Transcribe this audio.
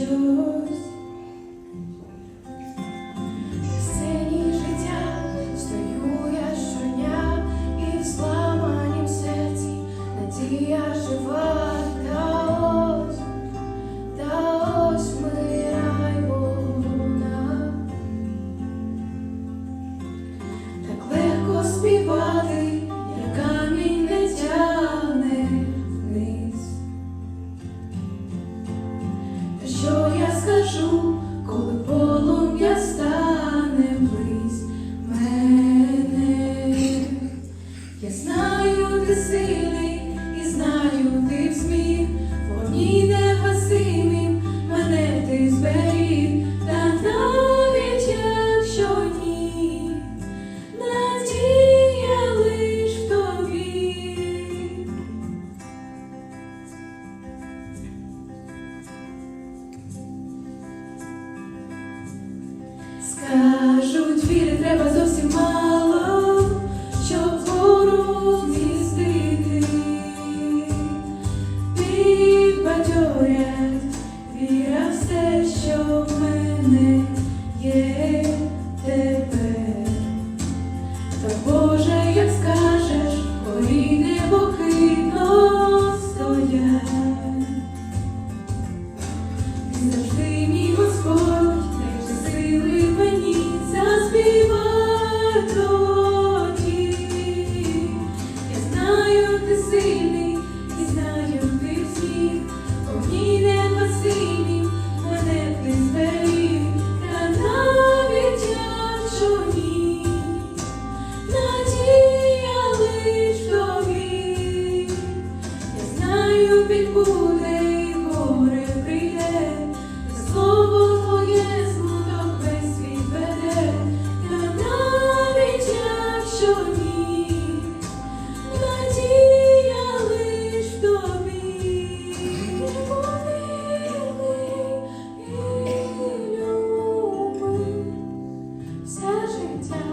You. Віри треба зовсім мало. You. що ні, надія лиш тобі, помилуй і люби все життя.